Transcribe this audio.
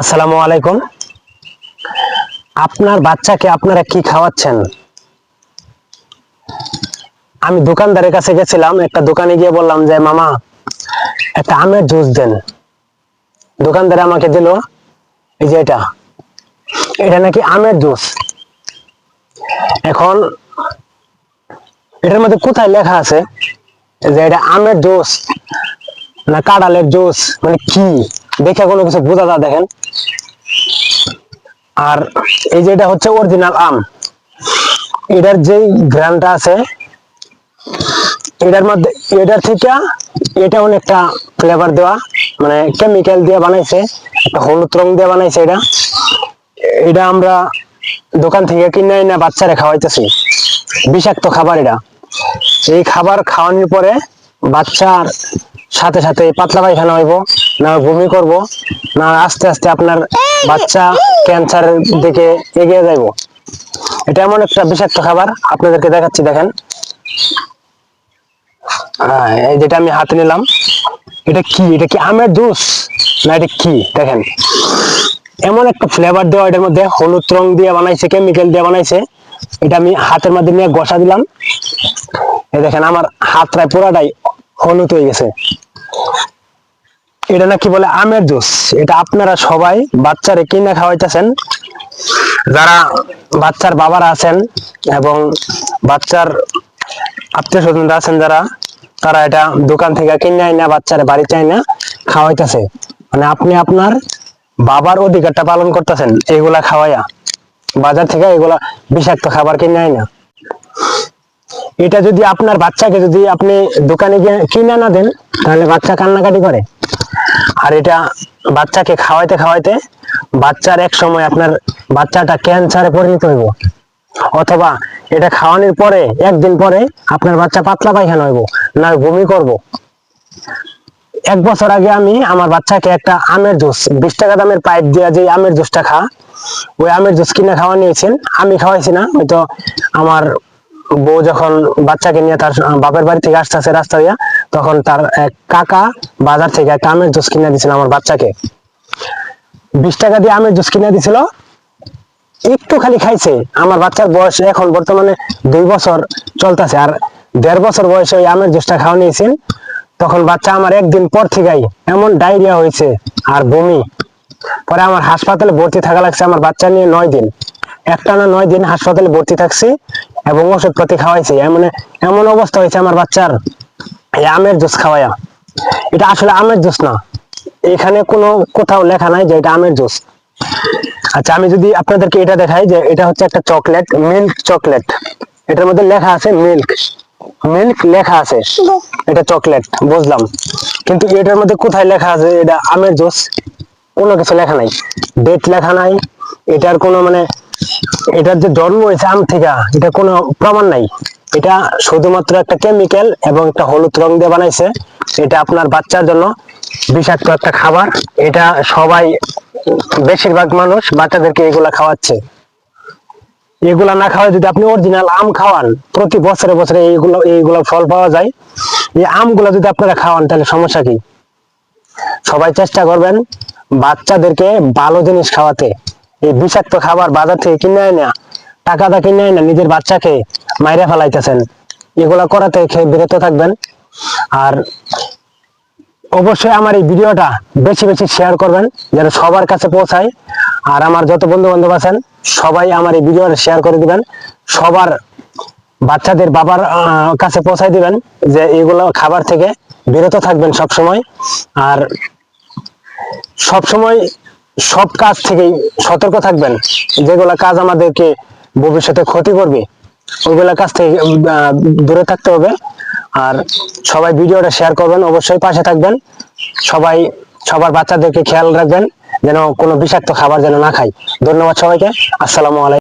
আসসালামু আলাইকুম। আপনার বাচ্চাকে আপনারা কি খাওয়াচ্ছেন? আমি দোকানদারের কাছে গেছিলাম, একটা দোকানে গিয়ে বললাম যে, মামা, একটা আমের জুস দেন। দোকানদারে আমাকে দিল, এই যে এটা এটা নাকি আমের জুস? এখন এটার মধ্যে কোথায় লেখা আছে যে, এটা আমের জুস না কাঁড়ালের জুস? মানে কি? দেখে কোনো কিছু বোঝা যায় দেখেন। আর এই যে এটা হচ্ছে অরিজিনাল আম। এটার যে গ্রানটা আছে, এটার মধ্যে, এটার থেকে এটা অনেকটা ফ্লেভার দেওয়া মানে কেমিক্যাল দিয়ে বানাইছে, হলুদ রং দিয়ে বানাইছে এটা। এটা আমরা দোকান থেকে কিনে না বাচ্চারা খাওয়াইতেছি। বিষাক্ত খাবার এটা। এই খাবার খাওয়ানোর পরে বাচ্চার সাথে সাথে পাতলা পায়খানা হইব না বমি করব, না আস্তে আস্তে আপনার বাচ্চা ক্যান্সারের দিকে এগিয়ে যাইব। এটা এমন একটা বিষাক্ত খাবার, আপনাদেরকে দেখাচ্ছি, দেখেন। যেটা আমি হাতে নিলাম, এটা কি? এটা কি আমের জুস? না, এটা কি? দেখেন। এমন একটা ফ্লেভার দেওয়া এটার মধ্যে, হলুদ রং দিয়ে বানাইছে কেমিক্যাল দিয়ে বানাইছে। এটা আমি হাতের মধ্যে নিয়ে গসা দিলাম। এই দেখেন, আমার হাতটায় পুরাটাই হলুদ হয়ে গেছে। এটা নাকি বলে আমের জুস। এটা আপনারা সবাই বাচ্চারে কিনে খাওয়াইতেছেন। যারা বাচ্চার বাবারা আছেন এবং বাচ্চার আত্মীয় স্বজনরা আছেন যারা, তারা এটা দোকান থেকে কিনে আইনা, বাচ্চারা বাড়ি চাই না, খাওয়াইতেছে। মানে আপনি আপনার বাবার অধিকারটা পালন করতেছেন, এগুলা খাওয়াইয়া। বাজার থেকে এগুলা বিষাক্ত খাবার কিনে আয় না এটা যদি আপনার বাচ্চাকে যদি আপনি দোকানে গিয়ে কিনে না দেন, তাহলে বাচ্চা কান্নাকাটি করে। আর এটা বাচ্চাকে খাওয়াইতে খাওয়াইতে বাচ্চার এক সময় আপনার বাচ্চাটা ক্যান্সারে পরিণত হইব। অথবা এটা খাওয়ানোর পরে, একদিন পরে আপনার বাচ্চা পাতলা পায়খানা হইব, না বমি করব। এক বছর আগে আমি আমার বাচ্চাকে একটা আমের জুস, বিশ টাকা দামের পাইপ দিয়ে যে আমের জুসটা খা, ওই আমের জুস কিনে খাওয়া নিয়েছেন। আমি খাওয়াইছি না, হয়তো আমার বউ যখন বাচ্চাকে নিয়ে তার বাপের বাড়ি থেকে আসতেছে রাস্তা দিয়া, তখন তার এক কাকা বাজার থেকে একটা আমের জুস কিনে দিয়েছিল আমার বাচ্চাকে। বিশ টাকা দিয়ে আমের জুস কিনে দিছিল। একটু খালি খাইছে। আমার বাচ্চার বয়স এখন বর্তমানে দুই বছর চলতেছে আর দেড় বছর বয়সে ওই আমের জুসটা খাওয়া নিয়েছেন। তখন বাচ্চা আমার একদিন পর থেকেই এমন ডায়রিয়া হয়েছে আর বমি। পরে আমার হাসপাতালে ভর্তি থাকা লাগছে আমার বাচ্চা নিয়ে নয় দিন। একটা না নয় দিন হাসপাতালে ভর্তি থাকছি। এবং ওষুধ পাতি খাওয়াইছি। এমন এমন অবস্থা হয়েছে আমার বাচ্চার, এই আমের জুস খাওয়াইয়া। এটা আসলে আমের জুস না। এখানে কোনো কোথাও লেখা নাই যে এটা আমের জুস। আচ্ছা আমি যদি আপনাদেরকে এটা দেখাই যে এটা হচ্ছে একটা চকলেট, মিল্ক চকলেট। এটার মধ্যে লেখা আছে মিল্ক। মিল্ক লেখা আছে। এটা চকলেট, বুঝলাম। কিন্তু এটার মধ্যে কোথায় লেখা আছে এটা আমের জুস? কোনো কিছু লেখা নাই। ডেট লেখা নাই। এটার কোনো মানে এটার যে জন্ম হয়েছে আম থেকে, এটা কোনো প্রমাণ নাই। এটা শুধুমাত্র একটা কেমিক্যাল এবং একটা হলুদ রং দিয়ে বানাইছে। এটা আপনার বাচ্চার জন্য বিষাক্ত একটা খাবার। এটা সবাই, বেশিরভাগ মানুষ বাচ্চাদেরকে এগুলা খাওয়াচ্ছে। এগুলা না খাওয়ায় যদি আপনি অরিজিনাল আম খাওয়ান, প্রতি বছরে বছরে এইগুলো এইগুলো ফল পাওয়া যায়। এই আমগুলো যদি আপনারা খাওয়ান, তাহলে সমস্যা কি? সবাই চেষ্টা করবেন বাচ্চাদেরকে ভালো জিনিস খাওয়াতে। এই বিষাক্ত খাবার বাজার থেকে কিনে আয় না, টাকা দা কিনে আয় না, নিজের বাচ্চাকে মাইরে ফেলাইতেছেন। এগুলা করাতে খেয়ে বিরত থাকবেন। আর অবশ্যই আমার এই ভিডিওটা বেশি বেশি শেয়ার করবেন, যেন সবার কাছে পৌঁছায়। আর আমার যত বন্ধু বান্ধব আছেন, সবাই আমার এই ভিডিওটা শেয়ার করে দিবেন। সবার বাচ্চাদের বাবার কাছে পৌঁছায় দিবেন, যে এগুলো খাবার থেকে বিরত থাকবেন সব সময় আর সব সময় সব কাজ থেকেই সতর্ক থাকবেন। যেগুলা কাজ আমাদেরকে ভবিষ্যতে ক্ষতি করবে, ওইগুলা কাজ থেকে দূরে থাকতে হবে। আর সবাই ভিডিওটা শেয়ার করবেন, অবশ্যই পাশে থাকবেন। সবাই, সবার বাচ্চাদেরকে খেয়াল রাখবেন, যেন কোনো বিষাক্ত খাবার যেন না খাই ধন্যবাদ সবাইকে। আসসালামু আলাইকুম।